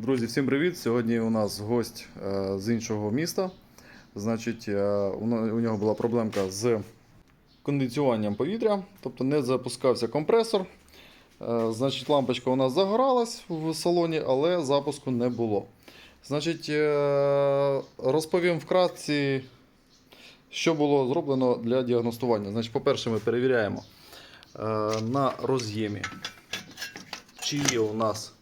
Друзі, всім привіт! Сьогодні у нас гость е, з іншого міста. Значить, е, у нього була проблемка з кондиціюванням повітря, тобто не запускався компресор. Е, Значить, лампочка у нас загоралась в салоні, але запуску не було. Значить, розповім вкратці, що було зроблено для діагностування. Значить, по-перше, ми перевіряємо на роз'ємі, чи є у нас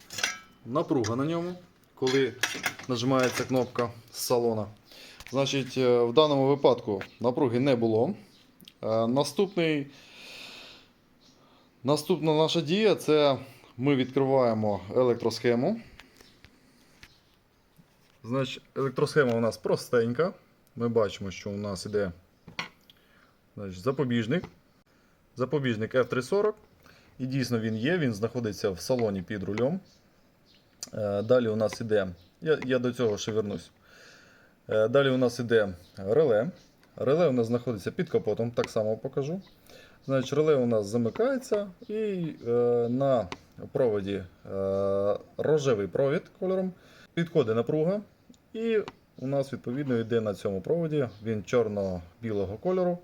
напруга на ньому, коли нажимається кнопка з салона. Значить, е, в даному випадку напруги не було. Е, Наступний, наступна наша дія це ми відкриваємо електросхему. Значить, електросхема у нас простенька. Ми бачимо, що у нас іде значить, запобіжник. Запобіжник F340. І дійсно він є, він знаходиться в салоні під рулем. Е, Далі у нас іде, я, я до цього ще вернусь. Е, Далі у нас іде реле. Реле у нас знаходиться під капотом, так само покажу. Значить, реле у нас замикається і е, на проводі е, рожевий провід кольором підходить напруга. І у нас відповідно йде на цьому проводі він чорно-білого кольору.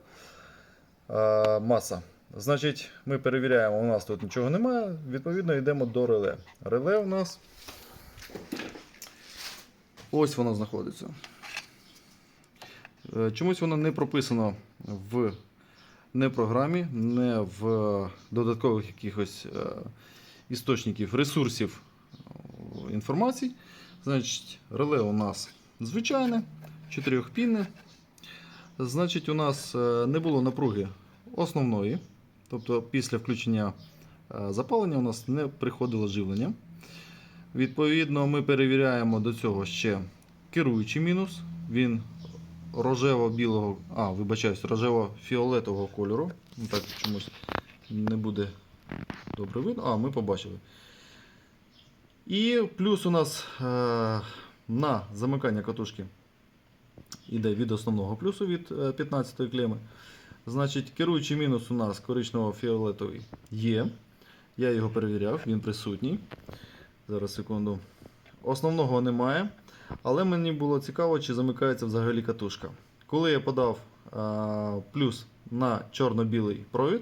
е, маса. Значить, ми перевіряємо, у нас тут нічого немає. Відповідно, йдемо до реле. Реле у нас. Ось воно знаходиться. Е, Чомусь воно не прописано в не програмі, не в додаткових якихось е, істочників, ресурсів е, інформації. Значить, реле у нас звичайне, чотирьохпінне. Значить, у нас не було напруги основної. Тобто після включення е, запалення у нас не приходило живлення. Відповідно, ми перевіряємо до цього ще керуючий мінус. Він рожево-білого, а, вибачаюсь, рожево-фіолетового кольору. Ну, так чомусь не буде добре видно. А, ми побачили. І плюс у нас е, на замикання катушки йде від основного плюсу від 15-ї клеми. Значить, керуючий мінус у нас коричнево-фіолетовий є. Я його перевіряв, він присутній. Зараз секунду. Основного немає. Але мені було цікаво, чи замикається взагалі катушка. Коли я подав а, плюс на чорно-білий провід,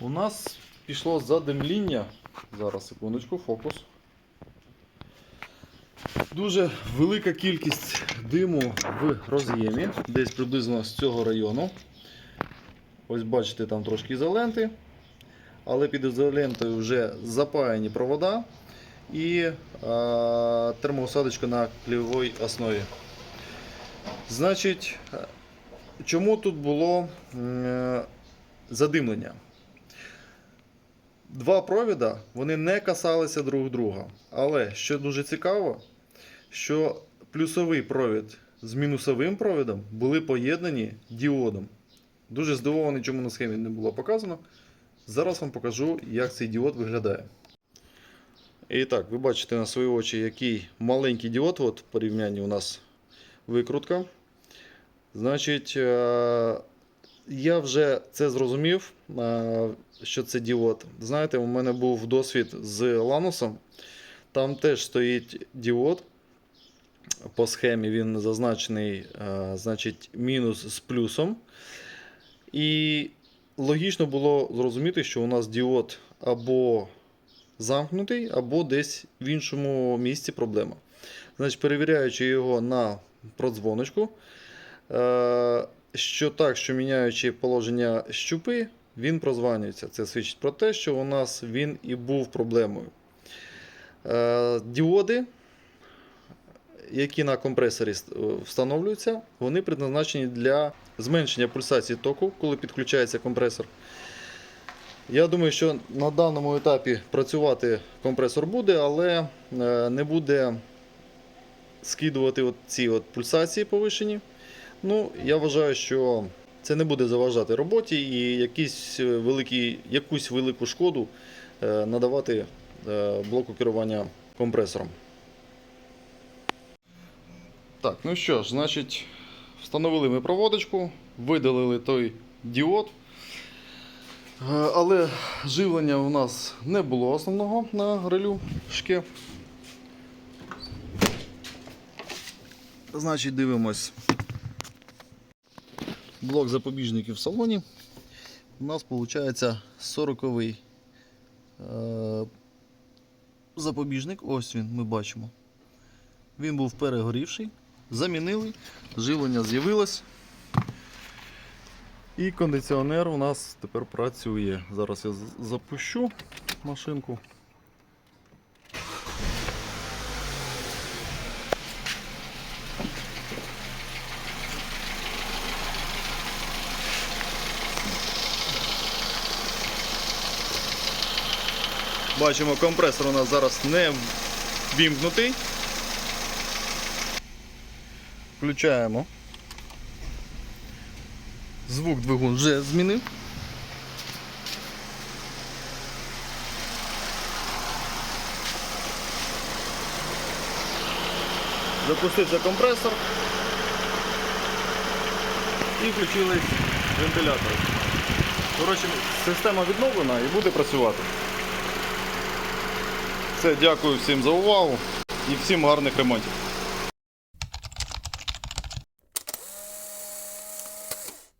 у нас пішло задимління. Зараз секундочку, фокус. Дуже велика кількість диму в роз'ємі, десь приблизно з цього району. Ось бачите, там трошки ізоленти, але під ізолентою вже запаяні провода і е, термоусадочка на клеєвій основі. Значить, е, чому тут було е, задимлення? Два провіда вони не касалися друг друга. Але що дуже цікаво, що плюсовий провід з мінусовим провідом були поєднані діодом. Дуже здивований, чому на схемі не було показано. Зараз вам покажу, як цей діод виглядає. І так, ви бачите на свої очі, який маленький діод. От в порівнянні у нас викрутка. Значить, е, я вже це зрозумів, е, що це діод. Знаєте, у мене був досвід з Ланусом. Там теж стоїть діод. По схемі він зазначений, е, значить, мінус з плюсом. І логічно було зрозуміти, що у нас діод або замкнутий, або десь в іншому місці проблема. Значить, перевіряючи його на продзвоночку, е, що так, що міняючи положення щупи, він прозванюється. Це свідчить про те, що у нас він і був проблемою. Е, Діоди, які на компресорі встановлюються, вони предназначені для зменшення пульсації току, коли підключається компресор. Я думаю, що на даному етапі працювати компресор буде, але е, не буде скидувати от ці от пульсації повишені. Ну, я вважаю, що це не буде заважати роботі і якийсь е, великий, якусь велику шкоду е, надавати блоку керування компресором. Так, ну що ж, значить, встановили ми проводочку, видалили той діод. Е, Але живлення у нас не було основного на релю шке. Значить, дивимось. Блок запобіжників в салоні. У нас виходить 40-й е, запобіжник. Ось він, ми бачимо. Він був перегорівший. Замінили, живлення з'явилось. І кондиціонер у нас тепер працює. Зараз я запущу машинку. Бачимо, компресор у нас зараз не вімкнутий. Включаємо. Звук двигун вже змінив. Запустився компресор і включились вентилятори. Коротше, система відновлена і буде працювати. Все, дякую всім за увагу і всім гарних ремонтів.